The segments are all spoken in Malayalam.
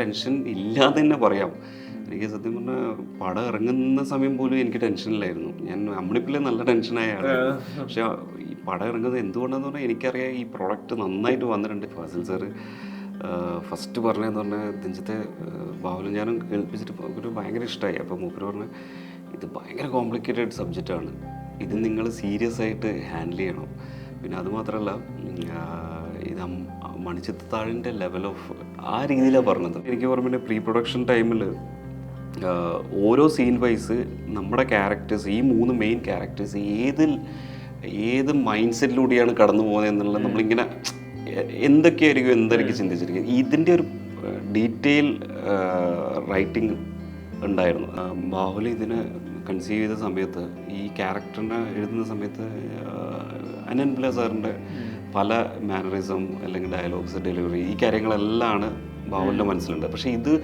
ടെൻഷൻ ഇല്ലാതെ തന്നെ പറയാം. എനിക്ക് സത്യം പറഞ്ഞാൽ പടം ഇറങ്ങുന്ന സമയം പോലും എനിക്ക് ടെൻഷനിലായിരുന്നു ഞാൻ അമ്മണിപ്പിലെ നല്ല ടെൻഷനായ ആളാണ്. പക്ഷെ ഈ പടം ഇറങ്ങുന്നത് എന്തുകൊണ്ടാന്ന് പറഞ്ഞാൽ എനിക്കറിയാം ഈ പ്രോഡക്റ്റ് നന്നായിട്ട് വന്നിട്ടുണ്ട്. ഫാസിൽ സാറ് ഫസ്റ്റ് പറഞ്ഞതെന്ന് പറഞ്ഞാൽ ദിഞ്ചത്തെ ബാബുലും ഞാനും കേൾപ്പിച്ചിട്ട് ഒരു ഭയങ്കര ഇഷ്ടമായി അപ്പോൾ മൂപ്പര് പറഞ്ഞ ഇത് ഭയങ്കര കോംപ്ലിക്കേറ്റഡ് സബ്ജക്റ്റാണ് ഇത് നിങ്ങൾ സീരിയസ് ആയിട്ട് ഹാൻഡിൽ ചെയ്യണം. പിന്നെ അതുമാത്രമല്ല ഇത് അം- മണിച്ചിത്രത്താഴിന്റെ ലെവൽ ഓഫ് ആ രീതിയിലാണ് പറഞ്ഞത്. എനിക്ക് ഓർമ്മ പ്രീ പ്രൊഡക്ഷൻ ടൈമിൽ ഓരോ സീൻ വൈസ് നമ്മുടെ ക്യാരക്ടേഴ്സ് ഈ മൂന്ന് മെയിൻ ക്യാരക്ടേഴ്സ് ഏതിൽ ഏത് മൈൻഡ് സെറ്റിലൂടെയാണ് കടന്നു പോകുന്നത് എന്നുള്ളത് നമ്മളിങ്ങനെ എന്തൊക്കെയായിരിക്കും എന്തായിരിക്കും ചിന്തിച്ചിരിക്കുന്നത്? ഇതിന്റെ ഒരു ഡീറ്റെയിൽ റൈറ്റിംഗ് ഉണ്ടായിരുന്നു. ബാഹുലി ഇതിനെ കൺസീവ് ചെയ്ത സമയത്ത് ഈ ക്യാരക്ടറിനെ എഴുതുന്ന സമയത്ത് അനൻ പിള്ള സാറിന്റെ പല മാനറിസം അല്ലെങ്കിൽ ഡയലോഗ്സ് ഡെലിവറി ഈ കാര്യങ്ങളെല്ലാം ബാബുലിന്റെ മനസ്സിലുണ്ട്. പക്ഷേ ഇത്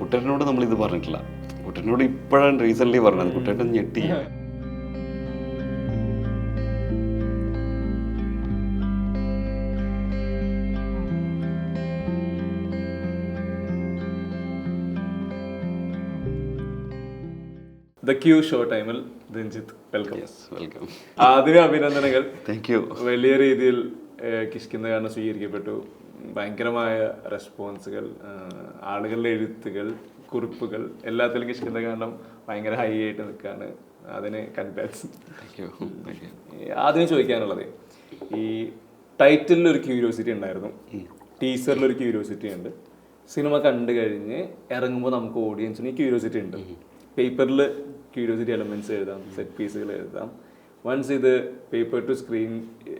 കുട്ടനോട് നമ്മൾ ഇത് പറഞ്ഞിട്ടില്ല. കുട്ടേട്ടനോട് ഇപ്പോഴാണ് റീസെന്റ്ലി പറഞ്ഞത്. കുട്ടേട്ടൻ ഞെട്ടി. ദ ക്യൂ ഷോ ടൈമിൽ രഞ്ജിത്ത് വെൽക്കം വെൽക്കം ആദ്യ അഭിനന്ദനങ്ങൾ. താങ്ക് യു വലിയ രീതിയിൽ കിഷ്കിന്ന കാരണം സ്വീകരിക്കപ്പെട്ടു. ഭയങ്കരമായ റെസ്പോൺസുകൾ ആളുകളുടെ എഴുത്തുകൾ കുറിപ്പുകൾ എല്ലാത്തിലും കിഷ്കിന്ന കാരണം ഭയങ്കര ഹൈ ആയിട്ട് നിൽക്കുകയാണ് അതിന് കൺഗ്രാറ്റ്സ് ആദ്യം ചോദിക്കാനുള്ളത് ഈ ടൈറ്റിലിൽ ഒരു ക്യൂരിയോസിറ്റി ഉണ്ടായിരുന്നു. ടീസറിൽ ഒരു ക്യൂരിയോസിറ്റി ഉണ്ട്. സിനിമ കണ്ടു കഴിഞ്ഞ് ഇറങ്ങുമ്പോൾ നമുക്ക് ഓഡിയൻസിന് ക്യൂരിയോസിറ്റി ഉണ്ട്. പേപ്പറിൽ ക്യൂരിയോസിറ്റി എലമെന്റ്സ് എഴുതാം സെറ്റ് പീസുകൾ എഴുതാം. വൺസ് ഇത് പേപ്പർ ടു സ്ക്രീൻ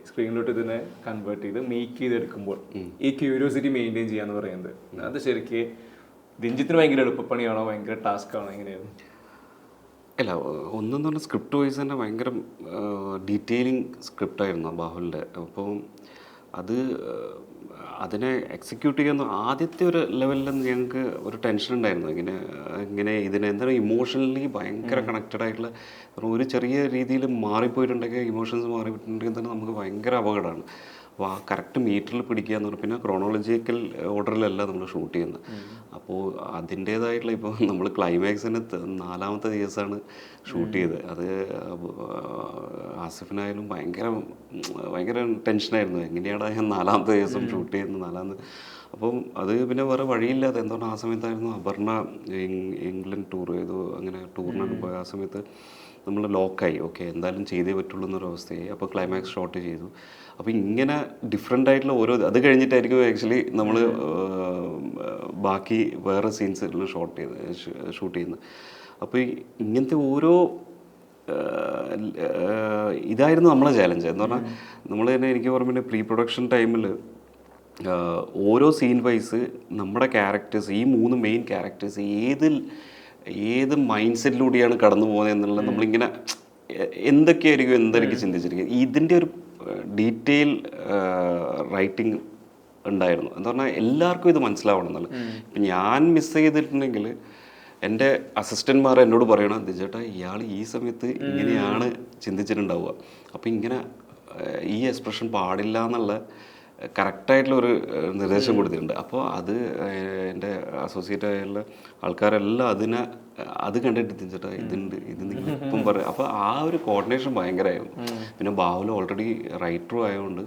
സ്ക്രീനിലോട്ട് ഇതിനെ കൺവേർട്ട് ചെയ്ത് മേക്ക് ചെയ്തെടുക്കുമ്പോൾ ഈ ക്യൂരിയോസിറ്റി മെയിന്റെയിൻ ചെയ്യാന്ന് പറയുന്നത്. അത് ശരിക്ക് രഞ്ജിത്തിന് ഭയങ്കര എളുപ്പപ്പണിയാണോ? ഭയങ്കര ടാസ്ക് ആണോ? എങ്ങനെയായിരുന്നു അല്ല ഒന്നെന്ന് പറഞ്ഞാൽ സ്ക്രിപ്റ്റ് വൈസ് തന്നെ ഭയങ്കര ഡീറ്റെയിലിംഗ് സ്ക്രിപ്റ്റായിരുന്നു ബാഹുലിന്റെ. അപ്പം അത് അതിനെ എക്സിക്യൂട്ട് ചെയ്യുന്ന ആദ്യത്തെ ഒരു ലെവലിൽ ഞങ്ങൾക്ക് ഒരു ടെൻഷൻ ഉണ്ടായിരുന്നു. ഇങ്ങനെ ഇങ്ങനെ ഇതിനെ എന്താ ഇമോഷണലി ഭയങ്കര കണക്റ്റഡ് ആയിട്ടുള്ള ഒരു ചെറിയ രീതിയിൽ മാറിപ്പോയിട്ടുണ്ടെങ്കിൽ ഇമോഷൻസ് മാറിപ്പോയിട്ടുണ്ടെങ്കിൽ തന്നെ നമുക്ക് ഭയങ്കര അപകടമാണ്. അപ്പോൾ ആ കറക്റ്റ് മീറ്ററിൽ പിടിക്കുക എന്ന് പറഞ്ഞാൽ പിന്നെ ക്രോണോളജിക്കൽ ഓർഡറിലല്ല നമ്മൾ ഷൂട്ട് ചെയ്യുന്നത് അപ്പോൾ അതിന്റേതായിട്ടുള്ള ഇപ്പോൾ നമ്മൾ ക്ലൈമാക്സിന് നാലാമത്തെ ദിവസമാണ് ഷൂട്ട് ചെയ്തത്. അത് ആസിഫിനായാലും ഭയങ്കര ഭയങ്കര ടെൻഷനായിരുന്നു. എങ്ങനെയാണ് ഞാൻ നാലാമത്തെ ദിവസം ഷൂട്ട് ചെയ്യുന്നത്? നാലാമത് അപ്പം അത് പിന്നെ വേറെ വഴിയില്ലാതെ എന്തുകൊണ്ട് ആ സമയത്തായിരുന്നു? അപർണ ഇംഗ്ലണ്ട് ടൂർ ചെയ്തു. അങ്ങനെ ടൂറിനൊക്കെ പോയ ആ സമയത്ത് നമ്മൾ ലോക്കായി ഓക്കെ എന്തായാലും ചെയ്തേ പറ്റുള്ളൂ എന്നൊരു അവസ്ഥയായി. അപ്പോൾ ക്ലൈമാക്സ് ഷോട്ട് ചെയ്തു. അപ്പോൾ ഇങ്ങനെ ഡിഫറെന്റ് ആയിട്ടുള്ള ഓരോ അത് കഴിഞ്ഞിട്ടായിരിക്കും ആക്ച്വലി നമ്മൾ ബാക്കി വേറെ സീൻസ് ഷോട്ട് ചെയ്ത് ഷൂട്ട് ചെയ്യുന്നത്. അപ്പോൾ ഇങ്ങനത്തെ ഓരോ ഇതായിരുന്നു നമ്മളെ ചാലഞ്ച് എന്ന് പറഞ്ഞാൽ നമ്മൾ തന്നെ എനിക്ക് ഓർമ്മയുണ്ട് പ്രീ പ്രൊഡക്ഷൻ ടൈമിൽ ഓരോ സീൻ വൈസ് നമ്മുടെ ക്യാരക്ടേഴ്സ് ഈ മൂന്ന് മെയിൻ ക്യാരക്ടേഴ്സ് ഏതിൽ ഏത് മൈൻഡ് സെറ്റിലൂടെയാണ് കടന്നു പോകുന്നത് എന്നുള്ളത് നമ്മളിങ്ങനെ എന്തൊക്കെയായിരിക്കും എന്തായിരിക്കും ചിന്തിച്ചിരിക്കുക ഇതിന്റെ ഒരു ഡീറ്റെയിൽ റൈറ്റിംഗ് ഉണ്ടായിരുന്നു. എന്ന് പറഞ്ഞാൽ എല്ലാവർക്കും ഇത് മനസ്സിലാവണം എന്നുള്ളത്. ഇപ്പം ഞാൻ മിസ് ചെയ്തിട്ടുണ്ടെങ്കിൽ എന്റെ അസിസ്റ്റന്റ്മാർ എന്നോട് പറയണം ദിജേട്ടാ ഇയാൾ ഈ സമയത്ത് ഇങ്ങനെയാണ് ചിന്തിച്ചിട്ടുണ്ടാവുക. അപ്പം ഇങ്ങനെ ഈ എക്സ്പ്രഷൻ പാടില്ല എന്നുള്ള കറക്റ്റായിട്ടുള്ള ഒരു നിർദ്ദേശം കൊടുത്തിട്ടുണ്ട്. അപ്പോൾ അത് എന്റെ അസോസിയേറ്റ് ആയുള്ള ആൾക്കാരെല്ലാം അതിനെ അത് കണ്ടിട്ട് തിരിച്ചിട്ട് ഇതുണ്ട് ഇത് നിങ്ങൾ ഇപ്പം പറയും അപ്പോൾ ആ ഒരു കോർഡിനേഷൻ ഭയങ്കരമായിരുന്നു പിന്നെ ബാഹുല ഓൾറെഡി റൈറ്ററും ആയതുകൊണ്ട്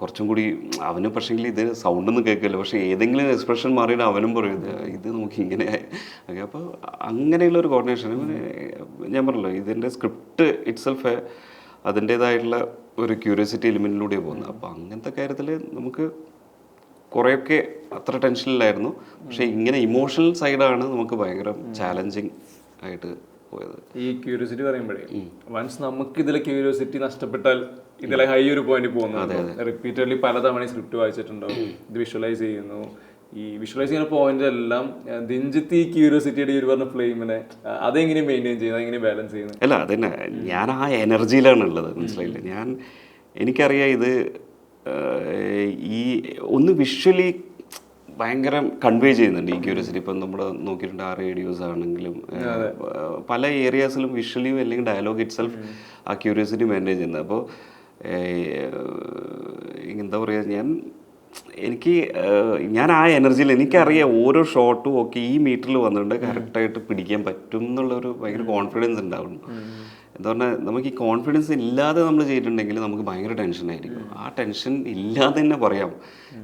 കുറച്ചും കൂടി അവന് പക്ഷേങ്കിൽ ഇത് സൗണ്ടൊന്നും കേൾക്കില്ല. പക്ഷേ ഏതെങ്കിലും എക്സ്പ്രഷൻ മാറിയിട്ട് അവനും പറയും ഇത് നമുക്ക് നോക്കി ഇങ്ങനെ. ഓക്കെ അപ്പോൾ അങ്ങനെയുള്ള ഒരു കോർഡിനേഷൻ ഞാൻ പറഞ്ഞല്ലോ ഇതിന്റെ സ്ക്രിപ്റ്റ് ഇറ്റ്സെൽഫ് അതിന്റേതായിട്ടുള്ള ഒരു ക്യൂരിയോസിറ്റി എലിമെന്റിലൂടെ പോകുന്നത്. അപ്പോൾ അങ്ങനത്തെ കാര്യത്തിൽ നമുക്ക് കുറേയൊക്കെ അത്ര ടെൻഷനിലായിരുന്നു പക്ഷേ ഇങ്ങനെ ഇമോഷണൽ സൈഡാണ് നമുക്ക് ഭയങ്കര ചാലഞ്ചിങ് ആയിട്ട് പോയത്. ഈ ക്യൂരിയോസിറ്റി പറയുമ്പോഴേ വൺസ് നമുക്ക് ഇതിലെ ക്യൂരിയോസിറ്റി നഷ്ടപ്പെട്ടാൽ ഇതിലെ ഹൈ ഒരു പോയിന്റ് പോകുന്നു റിപ്പീറ്റഡ്ലി പലതവണ സ്ക്രിപ്റ്റ് വായിച്ചിട്ടുണ്ടാവും. ഇത് വിഷ്വലൈസ് ചെയ്യുന്നു. ഈ വിഷ്വലൈസ് ചെയ്യുന്ന പോയിന്റ് എല്ലാം ദിഞ്ചിത്തി ക്യൂരിയോസിറ്റിയുടെ ഒരു പറഞ്ഞ ഫ്ലെയിമിനെ അതെങ്ങനെ മെയിന്റെയിൻ ചെയ്യുന്നത് എങ്ങനെ ബാലൻസ് ചെയ്യുന്നത് അല്ല അതന്നെ. ഞാൻ ആ എനർജിയിലാണ് ഉള്ളത് മനസ്സിലായില്ല? ഞാൻ എനിക്കറിയാം ഇത് ഈ ഒന്ന് വിഷ്വലി ഭയങ്കര കൺവേ ചെയ്യുന്നുണ്ട് ഈ ക്യൂരിയോസിറ്റി ഇപ്പം നമ്മൾ നോക്കിയിട്ടുണ്ട് ആ റേഡിയോസ് ആണെങ്കിലും പല ഏരിയാസിലും വിഷ്വലിയും അല്ലെങ്കിൽ ഡയലോഗ് ഇറ്റ് സെൽഫ് ആ ക്യൂരിയോസിറ്റി മാനേജ് ചെയ്യുന്നത്. അപ്പോൾ എന്താ പറയുക ഞാൻ എനിക്ക് ഞാൻ ആ എനർജിയിൽ എനിക്കറിയാം ഓരോ ഷോട്ടും ഒക്കെ ഈ മീറ്ററിൽ വന്നിട്ടുണ്ട്. കറക്റ്റായിട്ട് പിടിക്കാൻ പറ്റും എന്നുള്ളൊരു ഭയങ്കര കോൺഫിഡൻസ് ഉണ്ടാവുന്നു. എന്താ പറഞ്ഞാൽ നമുക്ക് ഈ കോൺഫിഡൻസ് ഇല്ലാതെ നമ്മൾ ചെയ്തിട്ടുണ്ടെങ്കിൽ നമുക്ക് ഭയങ്കര ടെൻഷനായിരിക്കും ആ ടെൻഷൻ ഇല്ലാതെ തന്നെ പറയാം.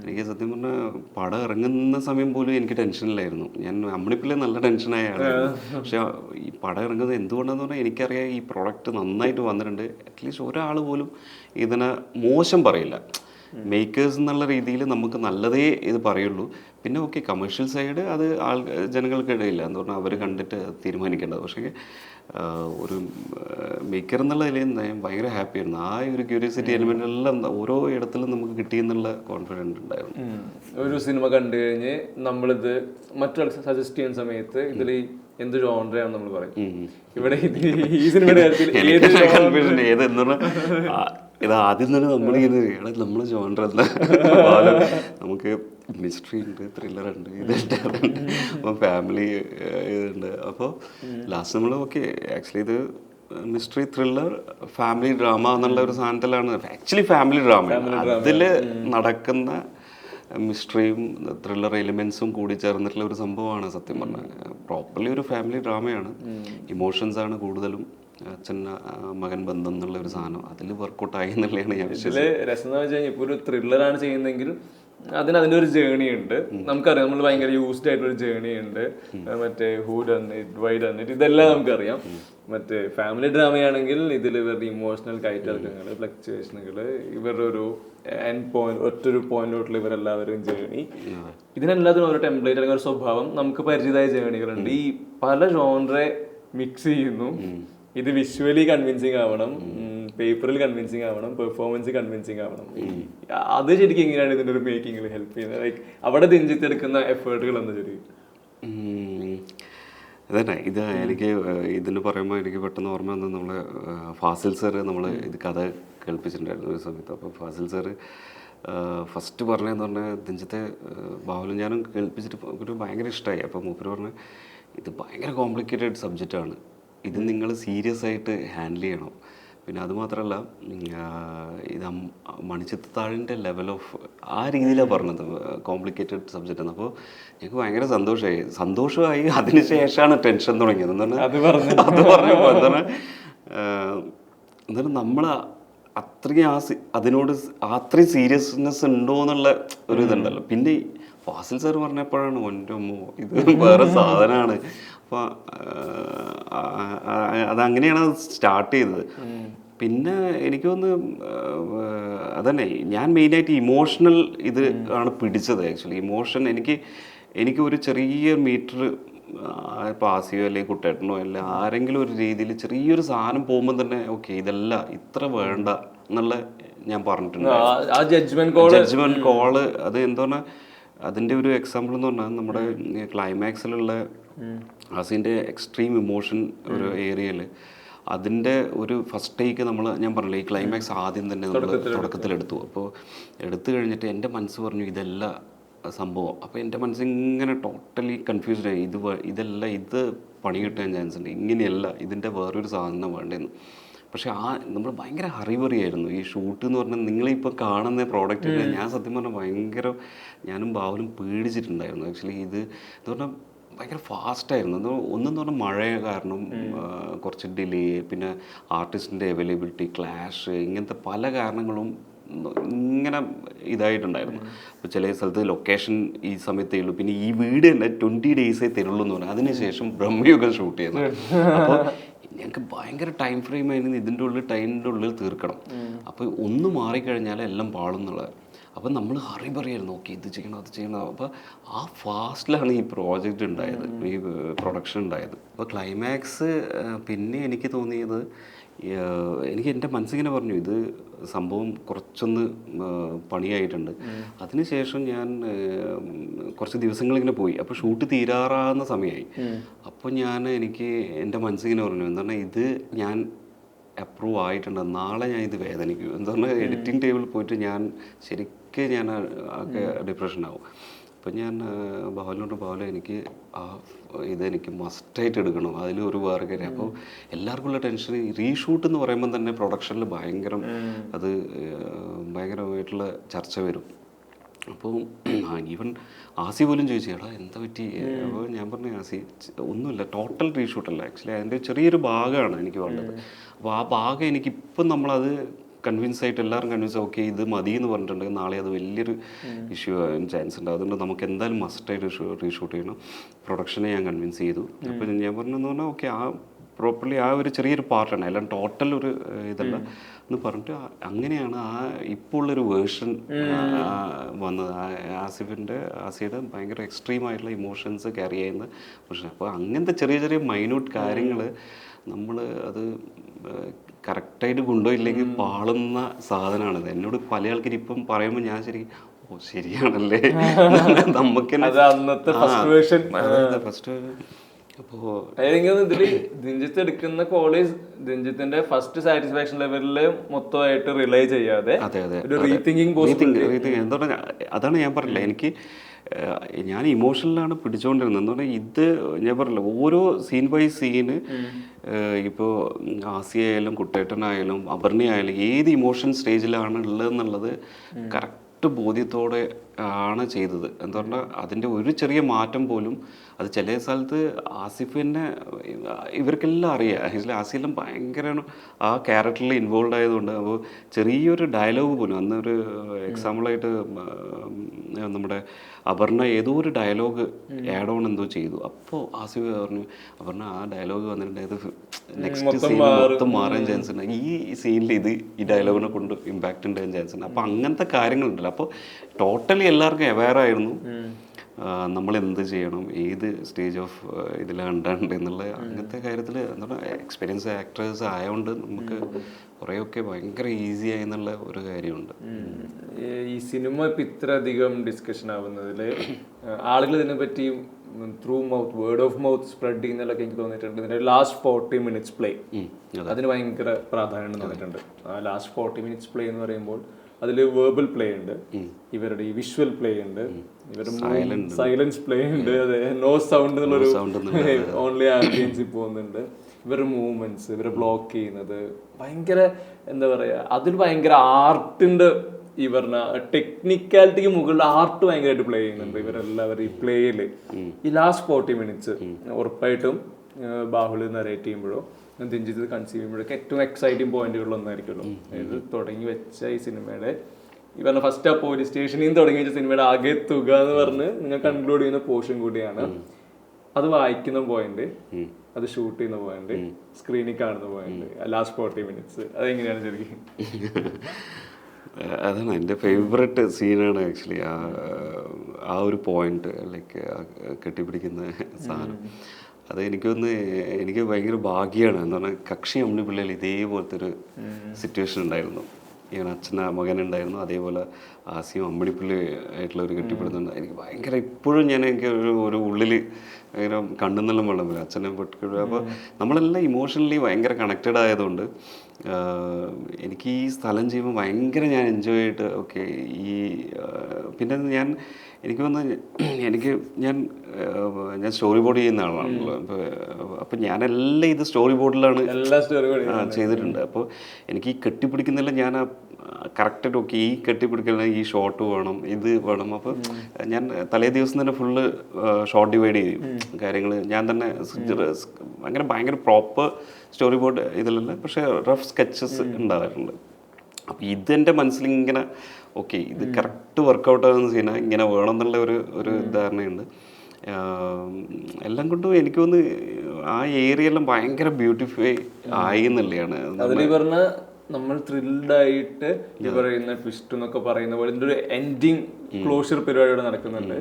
എനിക്ക് സത്യം പറഞ്ഞാൽ പടം ഇറങ്ങുന്ന സമയം പോലും എനിക്ക് ടെൻഷനിലായിരുന്നു ഞാൻ അമ്മണിപ്പിലെ നല്ല ടെൻഷനായ ആളായിരുന്നു. പക്ഷെ ഈ പടം ഇറങ്ങുന്നത് എന്തുകൊണ്ടാന്ന് പറഞ്ഞാൽ എനിക്കറിയാം ഈ പ്രോഡക്റ്റ് നന്നായിട്ട് വന്നിട്ടുണ്ട്. അറ്റ്ലീസ്റ്റ് ഒരാൾ പോലും ഇതിനെ മോശം പറയില്ല. മേക്കേഴ്സ് എന്നുള്ള രീതിയിൽ നമുക്ക് നല്ലതേ ഇത് പറയുള്ളൂ. പിന്നെ ഓക്കെ കമേഴ്ഷ്യൽ സൈഡ് അത് ആൾ ജനങ്ങൾക്കിടയില്ല എന്ന് പറഞ്ഞാൽ അവർ കണ്ടിട്ട് തീരുമാനിക്കേണ്ടത്. പക്ഷേ ഒരു മേക്കർ എന്നുള്ള നിലയിൽ ഞാൻ ഭയങ്കര ഹാപ്പി ആയിരുന്നു. ആ ഒരു ക്യൂരിയോസിറ്റി എലിമെന്റ് എല്ലാം ഓരോ ഇടത്തിലും നമുക്ക് കിട്ടിയെന്നുള്ള കോൺഫിഡന്റ് ഉണ്ടായിരുന്നു. ഒരു സിനിമ കണ്ടു കഴിഞ്ഞ് നമ്മളിത് മറ്റൊരാൾക്ക് സജസ്റ്റ് ചെയ്യുന്ന സമയത്ത് ഇതിൽ എന്ത് ജോൺറയാണ് നമ്മൾ പറയും. ഇവിടെ ഈ സിനിമയുടെ കാര്യത്തിൽ കൺഫ്യൂഷൻ ഏത് എന്ന് പറഞ്ഞാൽ ഇത് ആദ്യം തന്നെ നമ്മൾ ഇത് എടാ നമ്മളെ ജോണ്ടർ എന്താ? നമുക്ക് മിസ്റ്ററി ഉണ്ട് ത്രില്ലർ ഉണ്ട് ഇതുണ്ട് അപ്പം ഫാമിലി ഇതുണ്ട് അപ്പോൾ ലാസ്റ്റ് നമ്മൾ ഓക്കെ ആക്ച്വലി ഇത് മിസ്റ്ററി ത്രില്ലർ ഫാമിലി ഡ്രാമ എന്നുള്ള ഒരു സാധനത്തിലാണ്. ആക്ച്വലി ഫാമിലി ഡ്രാമ അതിൽ നടക്കുന്ന മിസ്റ്ററിയും ത്രില്ലർ എലിമെൻസും കൂടി ചേർന്നിട്ടുള്ള ഒരു സംഭവമാണ് സത്യം പറഞ്ഞാൽ. പ്രോപ്പർലി ഒരു ഫാമിലി ഡ്രാമയാണ് ഇമോഷൻസ് ആണ് കൂടുതലും അച്ഛൻ മകൻ ബന്ധം എന്നുള്ള ഒരു സാധനം. അതിൽ വർക്കൗട്ടായി എന്നുള്ളതാണ് ഞാൻ രസം എന്ന് വെച്ച് കഴിഞ്ഞാൽ ഇപ്പോൾ ഒരു ത്രില്ലറാണ് ചെയ്യുന്നതെങ്കിൽ അതിന് അതിന്റെ ഒരു ജേണി ഉണ്ട് നമുക്കറിയാം നമ്മൾ ഭയങ്കര യൂസ്ഡ് ആയിട്ടുള്ള ഒരു ജേണി ഉണ്ട് മറ്റേ ഹൂ ഡന്നിറ്റ് വൈഡ് ഡന്നിറ്റ് ഇതെല്ലാം നമുക്കറിയാം. മറ്റേ ഫാമിലി ഡ്രാമയാണെങ്കിൽ ഇതിൽ ഇവരുടെ ഇമോഷണൽ കയറ്റിറക്കങ്ങൾ ഫ്ലക്ച്വേഷനുകൾ ഇവരുടെ ഒരു എൻഡ് പോയിന്റ് ഒറ്റൊരു പോയിന്റിലോട്ടുള്ള ഇവരെല്ലാവരും ജേണി ഇതിനെല്ലാത്തിനും ഓരോ ടെംപ്ലേറ്റ് അല്ലെങ്കിൽ ഒരു സ്വഭാവം നമുക്ക് പരിചിതമായ ജേണികളുണ്ട് ഈ പല ജോണറെ മിക്സ് ചെയ്യുന്നു. ഇത് വിഷ്വലി കൺവിൻസിങ് ആവണം. പേപ്പറിൽ കൺവിൻസിങ് ആവണം പെർഫോമൻസ് കൺവിൻസിങ് ആവണം. അത് ശരിക്കും എങ്ങനെയാണ് ഇതിന്റെ ഒരു മേക്കിങ്ങിൽ ഹെൽപ്പ് ചെയ്യുന്നത്? ലൈക്ക് അവിടെ തിഞ്ചിത്തെടുക്കുന്ന എഫേർട്ടുകൾ എന്താ ശരിക്കും. അതന്നെ ഇത് എനിക്ക് ഇതിന് പറയുമ്പോൾ എനിക്ക് പെട്ടെന്ന് ഓർമ്മ വന്നത് നമ്മൾ ഫാസിൽ സാറ് നമ്മൾ ഇത് കഥ കേൾപ്പിച്ചിട്ടുണ്ടായിരുന്നു ഒരു സമയത്ത്. അപ്പോൾ ഫാസിൽ സാറ് ഫസ്റ്റ് പറഞ്ഞതെന്ന് പറഞ്ഞാൽ ദിഞ്ചത്തെ ബാഹുലും ഞാനും കേൾപ്പിച്ചിട്ട് ഒരു ഭയങ്കര ഇഷ്ടമായി അപ്പോൾ മൂപ്പര് പറഞ്ഞു ഇത് ഭയങ്കര കോംപ്ലിക്കേറ്റഡ് സബ്ജക്റ്റാണ് ഇത് നിങ്ങൾ സീരിയസ് ആയിട്ട് ഹാൻഡിൽ ചെയ്യണം. പിന്നെ അതുമാത്രമല്ല ഇത് മണിച്ചിത്താഴിന്റെ ലെവൽ ഓഫ് ആ രീതിയിലാണ് പറഞ്ഞത് കോംപ്ലിക്കേറ്റഡ് സബ്ജക്റ്റ് ആണ്. അപ്പോൾ ഞങ്ങൾക്ക് ഭയങ്കര സന്തോഷമായി. സന്തോഷമായി അതിനുശേഷമാണ് ടെൻഷൻ തുടങ്ങിയത്. എന്ന് പറഞ്ഞാൽ അത് പറഞ്ഞു. അത് പറഞ്ഞപ്പോൾ എന്താണ്? എന്നാലും നമ്മൾ അത്രയും ആ സി- അതിനോട് അത്രയും സീരിയസ്നെസ് ഉണ്ടോ എന്നുള്ള ഒരു ഇതുണ്ടല്ലോ. പിന്നെ ഫാസിൽ സാർ പറഞ്ഞപ്പോഴാണ് ഒന്റെ അമ്മോ ഇത് വേറെ സാധനമാണ്. അപ്പോൾ അതങ്ങനെയാണ് അത് സ്റ്റാർട്ട് ചെയ്തത്. പിന്നെ എനിക്ക് തോന്നുന്നു അതന്നെ ഞാൻ മെയിനായിട്ട് ഇമോഷണൽ ഇത് ആണ് പിടിച്ചത് ആക്ച്വലി ഇമോഷൻ എനിക്ക് എനിക്ക് ഒരു ചെറിയ മീറ്റർ ഇപ്പോൾ ആസിയോ അല്ലെങ്കിൽ കുട്ടേട്ടനോ അല്ല ആരെങ്കിലും ഒരു രീതിയിൽ ചെറിയൊരു സാധനം പോകുമ്പോൾ തന്നെ ഓക്കെ ഇതല്ല ഇത്ര വേണ്ട എന്നുള്ള ഞാൻ പറഞ്ഞിട്ടുണ്ട്. ജഡ്ജ്മെന്റ് കോൾ അത് എന്താ പറഞ്ഞാൽ അതിന്റെ ഒരു എക്സാമ്പിൾ എന്ന് പറഞ്ഞാൽ നമ്മുടെ ക്ലൈമാക്സിലുള്ള ആസിന്റെ എക്സ്ട്രീം ഇമോഷൻ ഒരു ഏരിയയിൽ അതിന്റെ ഒരു ഫസ്റ്റ് ടേക്ക് നമ്മൾ ഞാൻ പറഞ്ഞില്ല ഈ ക്ലൈമാക്സ് ആദ്യം തന്നെ നമ്മൾ തുടക്കത്തിലെടുത്തു. അപ്പോൾ എടുത്തു കഴിഞ്ഞിട്ട് എന്റെ മനസ്സ് പറഞ്ഞു ഇതല്ല സംഭവം. അപ്പോൾ എന്റെ മനസ്സിങ്ങനെ ടോട്ടലി കൺഫ്യൂസ്ഡ് ആയി. ഇത് ഇതല്ല ഇത് പണി കിട്ടാൻ ചാൻസ് ഉണ്ട്. ഇങ്ങനെയല്ല ഇതിന്റെ വേറൊരു സാധനം വേണ്ടതെന്ന് പക്ഷേ ആ നമ്മൾ ഭയങ്കര ഹറിവറിയായിരുന്നു. ഈ ഷൂട്ട് എന്ന് പറഞ്ഞാൽ നിങ്ങളിപ്പോൾ കാണുന്ന പ്രോഡക്റ്റ് ഞാൻ സത്യം പറഞ്ഞാൽ ഭയങ്കര ഞാനും ബാവലും പേടിച്ചിട്ടുണ്ടായിരുന്നു. ആക്ച്വലി ഇത് എന്ന് പറഞ്ഞാൽ ഭയങ്കര ഫാസ്റ്റായിരുന്നു എന്ന് ഒന്നെന്ന് പറഞ്ഞാൽ മഴ കാരണം കുറച്ച് ഡിലേ പിന്നെ ആർട്ടിസ്റ്റിന്റെ അവൈലബിലിറ്റി ക്ലാഷ് ഇങ്ങനത്തെ പല കാരണങ്ങളും ഇങ്ങനെ ഇതായിട്ടുണ്ടായിരുന്നു. അപ്പോൾ ചില സ്ഥലത്ത് ലൊക്കേഷൻ ഈ സമയത്തേ ഉള്ളൂ. പിന്നെ ഈ വീട് തന്നെ ട്വന്റി ഡേയ്സേ തരുള്ളൂ എന്ന് പറഞ്ഞു അതിനുശേഷം ബ്രഹ്മയുഗം ഷൂട്ട് ചെയ്യുന്നത് അപ്പോൾ ഞങ്ങൾക്ക് ഭയങ്കര ടൈം ഫ്രെയിം ആയിരുന്നു ഇതിന്റെ ഉള്ളിൽ ടൈമിന്റെ ഉള്ളിൽ തീർക്കണം. അപ്പോൾ ഒന്ന് മാറിക്കഴിഞ്ഞാൽ എല്ലാം പാളും എന്നുള്ളത്. അപ്പം നമ്മൾ അറി പറയാൻ ഓക്കെ ഇത് ചെയ്യണം അത് ചെയ്യണം. അപ്പോൾ ആ ഫാസ്റ്റിലാണ് ഈ പ്രോജക്റ്റ് ഉണ്ടായത് ഈ പ്രൊഡക്ഷൻ ഉണ്ടായത്. അപ്പോൾ ക്ലൈമാക്സ് പിന്നെ എനിക്ക് തോന്നിയത് എനിക്ക് എന്റെ മനസ്സിങ്ങനെ പറഞ്ഞു ഇത് സംഭവം കുറച്ചൊന്ന് പണിയായിട്ടുണ്ട്. അതിനുശേഷം ഞാൻ കുറച്ച് ദിവസങ്ങളിങ്ങനെ പോയി. അപ്പോൾ ഷൂട്ട് തീരാറാകുന്ന സമയമായി അപ്പോൾ ഞാൻ എനിക്ക് എന്റെ മനസ്സിങ്ങനെ പറഞ്ഞു എന്താണ് ഇത് ഞാൻ അപ്രൂവ് ആയിട്ടുണ്ട്. നാളെ ഞാൻ ഇത് വേദനിക്കും. എന്താ പറഞ്ഞാൽ എഡിറ്റിംഗ് ടേബിളിൽ പോയിട്ട് ഞാൻ ശരിക്കും ഞാൻ ആകെ ഡിപ്രഷൻ ആവും. അപ്പം ഞാൻ ബാബുലിനോട് ബാബുല എനിക്ക് ആ ഇതെനിക്ക് മസ്റ്റായിട്ട് എടുക്കണം. അതിൽ ഒരു വേറെ കാര്യം. അപ്പോൾ എല്ലാവർക്കും ഉള്ള ടെൻഷൻ റീഷൂട്ട് എന്ന് പറയുമ്പോൾ തന്നെ പ്രൊഡക്ഷനിൽ ഭയങ്കര അത് ഭയങ്കരമായിട്ടുള്ള ചർച്ച വരും. അപ്പോൾ ഈവൻ ആസി പോലും ചോദിച്ചു എടാ എന്താ പറ്റി? അപ്പോൾ ഞാൻ പറഞ്ഞു ആസി ഒന്നുമില്ല. ടോട്ടൽ റീഷൂട്ടല്ല ആക്ച്വലി അതിന്റെ ചെറിയൊരു ഭാഗമാണ് എനിക്ക് വേണ്ടത്. അപ്പോൾ ആ ഭാഗം എനിക്കിപ്പം നമ്മളത് കൺവിൻസ് ആയിട്ട് എല്ലാവരും കൺവിൻസ് ഓക്കെ ഇത് മതി എന്ന് പറഞ്ഞിട്ടുണ്ടെങ്കിൽ നാളെ അത് വലിയൊരു ഇഷ്യൂ ആകാൻ ചാൻസ് ഉണ്ട്. അതുകൊണ്ട് നമുക്ക് എന്തായാലും മസ്റ്റായിട്ട് റീഷൂട്ട് ചെയ്യണം. പ്രൊഡക്ഷനെ ഞാൻ കൺവിൻസ് ചെയ്തു. അപ്പോൾ ഞാൻ പറഞ്ഞതെന്ന് പറഞ്ഞാൽ ഓക്കെ ആ പ്രോപ്പർലി ആ ഒരു ചെറിയൊരു പാർട്ടാണ് അല്ലാണ്ട് ടോട്ടൽ ഒരു ഇതല്ല. എന്ന് പറഞ്ഞിട്ട് അങ്ങനെയാണ് ആ ഇപ്പോൾ ഉള്ളൊരു വേർഷൻ വന്നത്. ആ- ആസിഫിന്റെ ആസിയുടെ ഭയങ്കര എക്സ്ട്രീം ആയിട്ടുള്ള ഇമോഷൻസ് ക്യാരി ചെയ്യുന്ന പക്ഷേ അപ്പോൾ അങ്ങനത്തെ ചെറിയ ചെറിയ മൈന്യൂട്ട് കാര്യങ്ങൾ നമ്മൾ അത് കറക്റ്റായിട്ട് കൊണ്ടുപോയില്ലെങ്കിൽ പാളുന്ന സാധനമാണിത്. എന്നോട് പല ആൾക്കാർ ഇപ്പം പറയുമ്പോൾ ഞാൻ ശരി ഓ ശരിയാണല്ലേ? നമുക്ക് ഫസ്റ്റ് അപ്പോൾ ദിഞ്ചിത്ത് എടുക്കുന്ന കോളേജ് ദിഞ്ചിത്തിന്റെ ഫസ്റ്റ് സാറ്റിസ്ഫാക്ഷൻ ലെവലിൽ മൊത്തമായിട്ട് റിലേ ചെയ്യാതെ അതെ അതെ ഒരു റീതിങ്കിങ് അതാണ് ഞാൻ പറഞ്ഞില്ല എനിക്ക് ഞാൻ ഇമോഷണലാണ് പിടിച്ചുകൊണ്ടിരുന്നത് എന്ന് പറഞ്ഞാൽ ഇത് ഞാൻ പറഞ്ഞില്ല ഓരോ സീൻ ബൈ സീന് ഇപ്പോൾ ആസിയായാലും കുട്ടേട്ടനായാലും അപർണിയായാലും ഏത് ഇമോഷൻ സ്റ്റേജിലാണ് ഉള്ളതെന്നുള്ളത് കറക്റ്റ് ബോധ്യത്തോടെ ആണ് ചെയ്തത്. എന്താ പറഞ്ഞാൽ അതിന്റെ ഒരു ചെറിയ മാറ്റം പോലും അത് ചില സ്ഥലത്ത് ആസിഫ് തന്നെ ഇവർക്കെല്ലാം അറിയാം. ആക്ച്വലി ആസിഫെല്ലാം ഭയങ്കര ആ ക്യാരക്ടറിൽ ഇൻവോൾവ് ആയതുകൊണ്ട്. അപ്പോൾ ചെറിയൊരു ഡയലോഗ് പോലും അന്ന് ഒരു എക്സാമ്പിളായിട്ട് നമ്മുടെ അപർണ ഏതോ ഒരു ഡയലോഗ് ആഡ് ഓൺ എന്തോ ചെയ്തു. അപ്പോൾ ആസിഫ് പറഞ്ഞു അപർണ ആ ഡയലോഗ് വന്നിട്ടുണ്ടായത് നെക്സ്റ്റ് സീൻ മൊത്തം മാറാൻ ചാൻസ് ഉണ്ട്. ഈ സീനിൽ ഇത് ഈ ഡയലോഗിനെ കൊണ്ട് ഇമ്പാക്റ്റ് ഉണ്ടാകാൻ ചാൻസ് ഉണ്ട്. അപ്പോൾ അങ്ങനത്തെ കാര്യങ്ങളുണ്ടല്ലോ. അപ്പോൾ ടോട്ടലി എല്ലാവർക്കും അവെയർ ആയിരുന്നു. നമ്മൾ എന്ത് ചെയ്യണം ഏത് സ്റ്റേജ് ഓഫ് ഇതിലാണ് ഉണ്ടാണ്ട് എന്നുള്ള അങ്ങനത്തെ കാര്യത്തിൽ എന്താ പറയുക എക്സ്പീരിയൻസ് ആക്ടേഴ്സ് ആയതുകൊണ്ട് നമുക്ക് കുറേയൊക്കെ ഭയങ്കര ഈസി ആയി എന്നുള്ള ഒരു കാര്യമുണ്ട്. ഈ സിനിമ ഇപ്പം ഇത്ര അധികം ഡിസ്കഷൻ ആവുന്നതിൽ ആളുകൾ ഇതിനെ പറ്റി through mouth word of mouth spread ചെയ്യുന്നതിലൊക്കെ എനിക്ക് തോന്നിയിട്ടുണ്ട്. ലാസ്റ്റ് ഫോർട്ടി മിനിറ്റ്സ് പ്ലേ അതിന് ഭയങ്കര പ്രാധാന്യം തോന്നിയിട്ടുണ്ട്. ആ ലാസ്റ്റ് ഫോർട്ടി മിനിറ്റ്സ് പ്ലേ എന്ന് പറയുമ്പോൾ അതിൽ വേർബൽ പ്ലേ ഉണ്ട്. ഇവരുടെ ഈ വിഷ്വൽ പ്ലേ ഉണ്ട്. ഇവരുടെ സൈലൻസ് പ്ലേ ഉണ്ട്. അതെ. നോ സൗണ്ട് എന്നുള്ളൊരു ഓൺലി ആംബിയൻസിൽ പോകുന്നുണ്ട്. ഇവരുടെ മൂവ്മെന്റ്സ് ഇവരെ ബ്ലോക്ക് ചെയ്യുന്നത് ഭയങ്കര എന്താ പറയുക അതിൽ ഭയങ്കര ആർട്ടിന്റെ ഈ പറഞ്ഞ ടെക്നിക്കാലിറ്റിക്ക് മുകളിൽ ആർട്ട് ഭയങ്കരമായിട്ട് പ്ലേ ചെയ്യുന്നുണ്ട് ഇവരെല്ലാവരും ഈ പ്ലേയിൽ ഈ ലാസ്റ്റ് ഫോർട്ടി മിനിറ്റ്സ് ഉറപ്പായിട്ടും ബാഹുലി നരേറ്റ് ചെയ്യുമ്പോഴോ ദിഞ്ചിത് കൺസീവ് ചെയ്യുമ്പോഴൊക്കെ ഏറ്റവും എക്സൈറ്റിംഗ് ഒന്നായിരിക്കുമല്ലോ. അതായത് തുടങ്ങി വെച്ച ഈ സിനിമയുടെ ഈ പറഞ്ഞ ഫസ്റ്റ് ആ പോലീസ് സ്റ്റേഷനിൽ നിന്ന് തുടങ്ങി വെച്ച സിനിമയുടെ ആകെ തുക എന്ന് പറഞ്ഞ് നിങ്ങൾ കൺക്ലൂഡ് ചെയ്യുന്ന പോർഷൻ കൂടിയാണ്. അത് വായിക്കുന്ന പോയിന്റ് അത് ഷൂട്ട് ചെയ്യുന്ന പോയിന്റ് സ്ക്രീനിൽ കാണുന്ന പോയിന്റ് ലാസ്റ്റ് ഫോർട്ടി മിനിറ്റ്സ് അതെങ്ങനെയാണ് ശരിക്കും? അതാണ് എന്റെ ഫേവററ്റ് സീനാണ് ആക്ച്വലി ആ ആ ഒരു പോയിന്റ് ലൈക്ക് കെട്ടിപ്പിടിക്കുന്ന സാധനം. അത് എനിക്കൊന്ന് എനിക്ക് ഭയങ്കര ഭാഗ്യമാണ് എന്ന് പറഞ്ഞാൽ കക്ഷി അമ്മി പിള്ളേൽ ഇതേപോലത്തെ ഒരു സിറ്റുവേഷൻ ഉണ്ടായിരുന്നു. ഇങ്ങനെ അച്ഛന മകനുണ്ടായിരുന്നു അതേപോലെ ആസിയും അമ്മണിപ്പിള്ളി ആയിട്ടുള്ള ഒരു കെട്ടിപ്പിടുന്നുണ്ട് എനിക്ക് ഭയങ്കര ഇപ്പോഴും ഞാൻ എനിക്ക് ഒരു ഒരു ഉള്ളിൽ ഭയങ്കര കണ്ണുന്നെല്ലാം വെള്ളം വരും. അച്ഛനെ പെട്ടിട്ട് അപ്പോൾ നമ്മളെല്ലാം ഇമോഷണലി ഭയങ്കര കണക്റ്റഡ് ആയതുകൊണ്ട് എനിക്ക് ഈ സ്ഥലം ചെയ്യുമ്പോൾ ഭയങ്കര ഞാൻ എൻജോയ് ചെയ്തിട്ട് ഓക്കെ ഈ പിന്നെ ഞാൻ എനിക്ക് വന്ന് എനിക്ക് ഞാൻ ഞാൻ സ്റ്റോറി ബോർഡ് ചെയ്യുന്ന ആളാണല്ലോ. അപ്പോൾ ഞാനെല്ലാം ഇത് സ്റ്റോറി ബോർഡിലാണ് എല്ലാ സ്റ്റോറി ആ, ചെയ്തിട്ടുണ്ട്. അപ്പോൾ എനിക്ക് ഈ കെട്ടിപ്പിടിക്കുന്നില്ല ഞാൻ കറക്റ്റായിട്ട് ഓക്കെ ഈ കെട്ടിപ്പിടിക്കുന്ന ഈ ഷോട്ട് വേണം ഇത് വേണം. അപ്പോൾ ഞാൻ തലേ ദിവസം തന്നെ ഫുള്ള് ഷോർട്ട് ഡിവൈഡ് ചെയ്യും കാര്യങ്ങൾ ഞാൻ തന്നെ അങ്ങനെ ഭയങ്കര പ്രോപ്പർ സ്റ്റോറി ബോർഡ് ഇതിലല്ല പക്ഷേ റഫ് സ്കെച്ചസ് ഉണ്ടാവാറുണ്ട്. അപ്പോൾ ഇതെന്റെ മനസ്സിൽ ഇങ്ങനെ ഓക്കെ ഇത് കറക്റ്റ് വർക്കൗട്ട് ആകുന്ന സീന ഇങ്ങനെ വേണം എന്നുള്ള ഒരു ഒരു ധാരണയുണ്ട്. എല്ലാം കൊണ്ടും എനിക്ക് തോന്നുന്നു ആ ഏരിയ എല്ലാം ഭയങ്കര ബ്യൂട്ടിഫൈ ആയി എന്നുള്ളതാണ് നമ്മൾ ത്രില്ഡ് ആയിട്ട് ഈ പറയുന്ന ട്വിസ്റ്റ് എന്നൊക്കെ പറയുന്ന പോലെ ഇതിന്റെ ഒരു എൻഡിങ് ക്ലോഷർ പരിപാടിയോടെ നടക്കുന്നുണ്ട്.